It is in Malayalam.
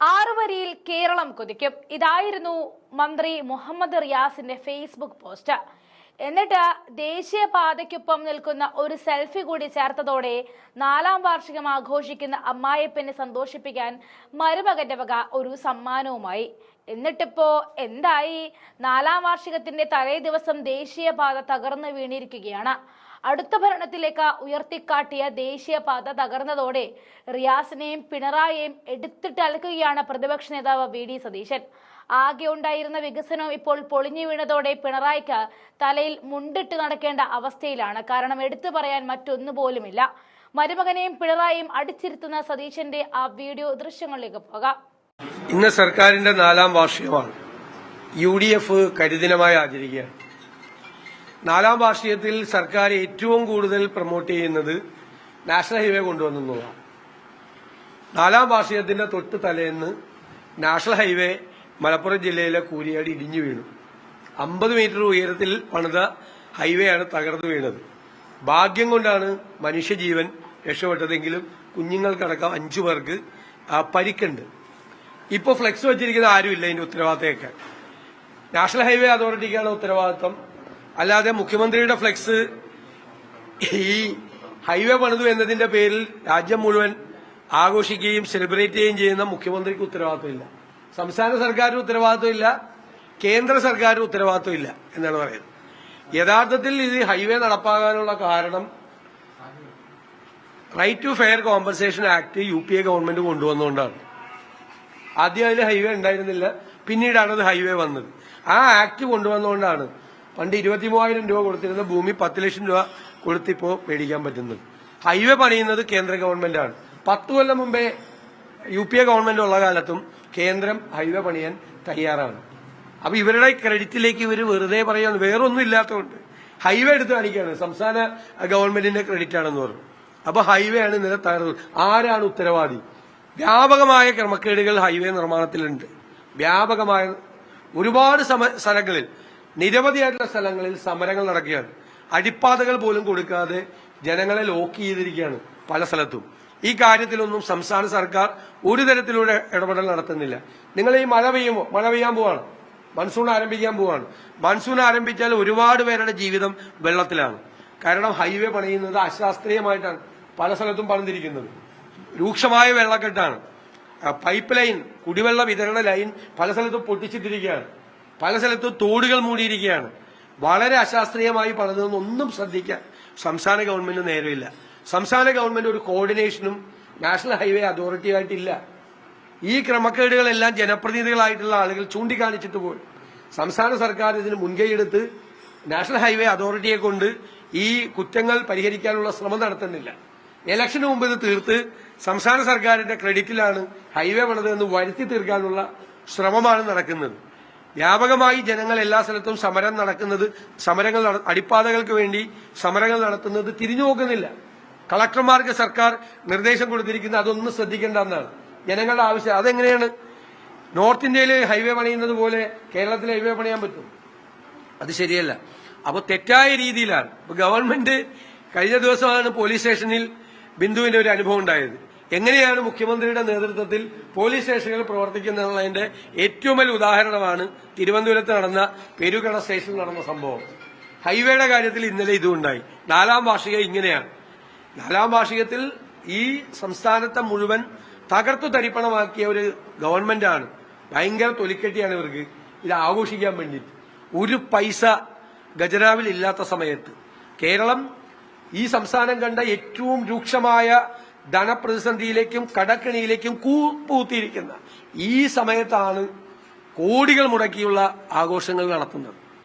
ആറുവരിയിൽ കേരളം കുതിക്കും. ഇതായിരുന്നു മന്ത്രി മുഹമ്മദ് റിയാസിന്റെ ഫേസ്ബുക്ക് പോസ്റ്റ്. എന്നിട്ട് ദേശീയപാതയ്ക്കൊപ്പം നിൽക്കുന്ന ഒരു സെൽഫി കൂടി ചേർത്തതോടെ നാലാം വാർഷികം ആഘോഷിക്കുന്ന അമ്മായിപ്പനെ സന്തോഷിപ്പിക്കാൻ മരുമകന്റെ വക ഒരു സമ്മാനവുമായി. എന്നിട്ടിപ്പോ എന്തായി? നാലാം വാർഷികത്തിന്റെ തലേ ദിവസം ദേശീയപാത തകർന്നു വീണിരിക്കുകയാണ്. അടുത്ത ഭരണത്തിലേക്ക് ഉയർത്തിക്കാട്ടിയ ദേശീയപാത തകർന്നതോടെ റിയാസിനെയും പിണറായിയെയും എടുത്തിട്ടലക്കുകയാണ് പ്രതിപക്ഷ നേതാവ് വി ഡി സതീശൻ. ആകെ ഉണ്ടായിരുന്ന വികസനം ഇപ്പോൾ പൊളിഞ്ഞു വീണതോടെ പിണറായിക്ക് തലയിൽ മുണ്ടിട്ട് നടക്കേണ്ട അവസ്ഥയിലാണ്. കാരണം എടുത്തു പറയാൻ മറ്റൊന്നുപോലുമില്ല മരുമകനെയും പിണറായിയും അടിച്ചിരുത്തുന്ന സതീശന്റെ ആ വീഡിയോ ദൃശ്യങ്ങളിലേക്ക് പോകാം. ഇന്ന് സർക്കാരിന്റെ നാലാം വാർഷികമാണ്. യു ഡി എഫ് കരിദിനമായി ആചരിക്കുകയാണ്. നാലാം വാർഷികത്തിൽ സർക്കാർ ഏറ്റവും കൂടുതൽ പ്രൊമോട്ട് ചെയ്യുന്നത് നാഷണൽ ഹൈവേ കൊണ്ടുവന്നതാണ് നാലാം വാർഷികത്തിന്റെ തൊട്ട് തലേന്ന് നാഷണൽ ഹൈവേ മലപ്പുറം ജില്ലയിലെ കൂരിയാടി ഇടിഞ്ഞു വീണു. അമ്പത് മീറ്റർ ഉയരത്തിൽ പണിത ഹൈവേ ആണ് തകർന്നു വീണത്. ഭാഗ്യം കൊണ്ടാണ് മനുഷ്യജീവൻ രക്ഷപ്പെട്ടതെങ്കിലും കുഞ്ഞുങ്ങൾക്കടക്കം അഞ്ചു പേർക്ക് പരിക്കുണ്ട്. ഇപ്പോൾ ഫ്ലെക്സ് വെച്ചിരിക്കുന്ന ആരുമില്ല ഇതിന്റെ ഉത്തരവാദിത്തമൊക്കെ. നാഷണൽ ഹൈവേ അതോറിറ്റിക്കാണ് ഉത്തരവാദിത്തം അല്ലാതെ മുഖ്യമന്ത്രിയുടെ ഫ്ലെക്സ് ഈ ഹൈവേ പണിതു എന്നതിന്റെ പേരിൽ രാജ്യം മുഴുവൻ ആഘോഷിക്കുകയും സെലിബ്രേറ്റ് ചെയ്യുകയും ചെയ്യുന്ന മുഖ്യമന്ത്രിക്ക് ഉത്തരവാദിത്തമില്ല സംസ്ഥാന സർക്കാരിന് ഉത്തരവാദിത്തമില്ല കേന്ദ്ര സർക്കാരിന് ഉത്തരവാദിത്തമില്ല എന്നാണ് പറയുന്നത്. യഥാർത്ഥത്തിൽ ഇത് ഹൈവേ നടപ്പാകാനുള്ള കാരണം right to fair compensation act U P A government കൊണ്ടുവന്നുകൊണ്ടാണ് ആദ്യം അതിൽ ഹൈവേ ഉണ്ടായിരുന്നില്ല പിന്നീടാണ് അത് ഹൈവേ വന്നത്. ആ ആക്ട് കൊണ്ടുവന്നുകൊണ്ടാണ് പണ്ട് ഇരുപത്തി മൂവായിരം രൂപ കൊടുത്തിരുന്ന ഭൂമി പത്ത് ലക്ഷം രൂപ കൊടുത്തിപ്പോ മേടിക്കാൻ പറ്റുന്നത്. ഹൈവേ പണിയുന്നത് കേന്ദ്ര ഗവൺമെന്റാണ് പത്ത് കൊല്ലം മുമ്പേ യു പി എ ഗവൺമെന്റ് ഉള്ള കാലത്തും കേന്ദ്രം ഹൈവേ പണിയാൻ തയ്യാറാണ്. അപ്പൊ ഇവരുടെ ക്രെഡിറ്റിലേക്ക് ഇവർ വെറുതെ പറയുകയാണ്. വേറൊന്നും ഇല്ലാത്തതുകൊണ്ട്. ഹൈവേ എടുത്ത് കാണിക്കുകയാണ്. സംസ്ഥാന ഗവൺമെന്റിന്റെ ക്രെഡിറ്റ് ആണെന്ന് പറഞ്ഞു. അപ്പൊ ഹൈവേ ആണ് ഇന്നലെ തകർന്നത് ആരാണ് ഉത്തരവാദി? വ്യാപകമായ ക്രമക്കേടുകൾ ഹൈവേ നിർമ്മാണത്തിലുണ്ട്. വ്യാപകമായ ഒരുപാട് സ്ഥലങ്ങളിൽ നിരവധിയായിട്ടുള്ള സ്ഥലങ്ങളിൽ സമരങ്ങൾ നടക്കുകയാണ്. അടിപ്പാതകൾ പോലും കൊടുക്കാതെ ജനങ്ങളെ ലോക്ക് ചെയ്തിരിക്കുകയാണ് പല സ്ഥലത്തും. ഈ കാര്യത്തിലൊന്നും സംസ്ഥാന സർക്കാർ ഒരു തരത്തിലൂടെ ഇടപെടൽ നടത്തുന്നില്ല. നിങ്ങൾ ഈ മഴ പെയ്യുമോ? മഴ പെയ്യാൻ പോവാണ്. മൺസൂൺ ആരംഭിക്കാൻ പോവാണ്. മൺസൂൺ ആരംഭിച്ചാൽ ഒരുപാട് പേരുടെ ജീവിതം വെള്ളത്തിലാണ്. കാരണം ഹൈവേ പണിയുന്നത് അശാസ്ത്രീയമായിട്ടാണ് പല സ്ഥലത്തും പണിതിരിക്കുന്നത്. രൂക്ഷമായ വെള്ളക്കെട്ടാണ്. പൈപ്പ് ലൈൻ കുടിവെള്ള വിതരണ ലൈൻ പല സ്ഥലത്തും പൊട്ടിച്ചിട്ടിരിക്കുകയാണ്. പല സ്ഥലത്തും തോടുകൾ മൂടിയിരിക്കുകയാണ്. വളരെ അശാസ്ത്രീയമായി പറഞ്ഞതെന്നൊന്നും ശ്രദ്ധിക്കാൻ സംസ്ഥാന ഗവൺമെന്റ് നേരമില്ല. സംസ്ഥാന ഗവൺമെന്റ് ഒരു കോർഡിനേഷനും നാഷണൽ ഹൈവേ അതോറിറ്റിയായിട്ടില്ല ഈ ക്രമക്കേടുകളെല്ലാം ജനപ്രതിനിധികളായിട്ടുള്ള ആളുകൾ ചൂണ്ടിക്കാണിച്ചിട്ട് പോയി സംസ്ഥാന സർക്കാർ ഇതിന് മുൻകൈയെടുത്ത് നാഷണൽ ഹൈവേ അതോറിറ്റിയെ കൊണ്ട് ഈ കുറ്റങ്ങൾ പരിഹരിക്കാനുള്ള ശ്രമം നടത്തുന്നില്ല. ഇലക്ഷന് മുമ്പ് ഇത് തീർത്ത് സംസ്ഥാന സർക്കാരിന്റെ ക്രെഡിറ്റിലാണ് ഹൈവേ പണിതെന്ന് വരുത്തി തീർക്കാനുള്ള ശ്രമമാണ് നടക്കുന്നത്. വ്യാപകമായി ജനങ്ങൾ എല്ലാ സ്ഥലത്തും സമരം നടക്കുന്നത് സമരങ്ങൾ അടിപ്പാതകൾക്ക് വേണ്ടി സമരങ്ങൾ നടത്തുന്നത് തിരിഞ്ഞു നോക്കുന്നില്ല. കളക്ടർമാർക്ക് സർക്കാർ നിർദ്ദേശം കൊടുത്തിരിക്കുന്നത് അതൊന്നും ശ്രദ്ധിക്കേണ്ട എന്നാണ്. ജനങ്ങളുടെ ആവശ്യം അതെങ്ങനെയാണ്? നോർത്ത് ഇന്ത്യയിൽ ഹൈവേ പണിയുന്നത് പോലെ കേരളത്തിൽ ഹൈവേ പണിയാൻ പറ്റും. അത് ശരിയല്ല. അപ്പോൾ തെറ്റായ രീതിയിലാണ്. ഗവൺമെന്റ് കഴിഞ്ഞ ദിവസമാണ് പോലീസ് സ്റ്റേഷനിൽ ബിന്ദുവിന്റെ ഒരു അനുഭവം ഉണ്ടായത്. എങ്ങനെയാണ് മുഖ്യമന്ത്രിയുടെ നേതൃത്വത്തിൽ പോലീസ് സ്റ്റേഷനുകൾ പ്രവർത്തിക്കുന്നതിന്റെ ഏറ്റവും വലിയ ഉദാഹരണമാണ് തിരുവനന്തപുരത്ത് നടന്ന പെരുകട സ്റ്റേഷനിൽ നടന്ന സംഭവം. ഹൈവേയുടെ കാര്യത്തിൽ ഇന്നലെ ഇതുണ്ടായി. നാലാം വാർഷികം ഇങ്ങനെയാണ്. നാലാം വാർഷികത്തിൽ ഈ സംസ്ഥാനത്തെ മുഴുവൻ തകർത്തു തരിപ്പണമാക്കിയ ഒരു ഗവൺമെന്റാണ്. ഭയങ്കര തൊലിക്കെട്ടിയാണ് ഇവർക്ക്. ഇത് ആഘോഷിക്കാൻ വേണ്ടിയിട്ട്. ഒരു പൈസ ഖജനാവിൽ ഇല്ലാത്ത സമയത്ത് കേരളം ഈ സംസ്ഥാനം കണ്ട ഏറ്റവും രൂക്ഷമായ ധനപ്രതിസന്ധിയിലേക്കും കടക്കിണിയിലേക്കും കൂപ്പൂത്തിയിരിക്കുന്ന ഈ സമയത്താണ് കോടികൾ മുടക്കിയുള്ള ആഘോഷങ്ങൾ നടത്തുന്നത്.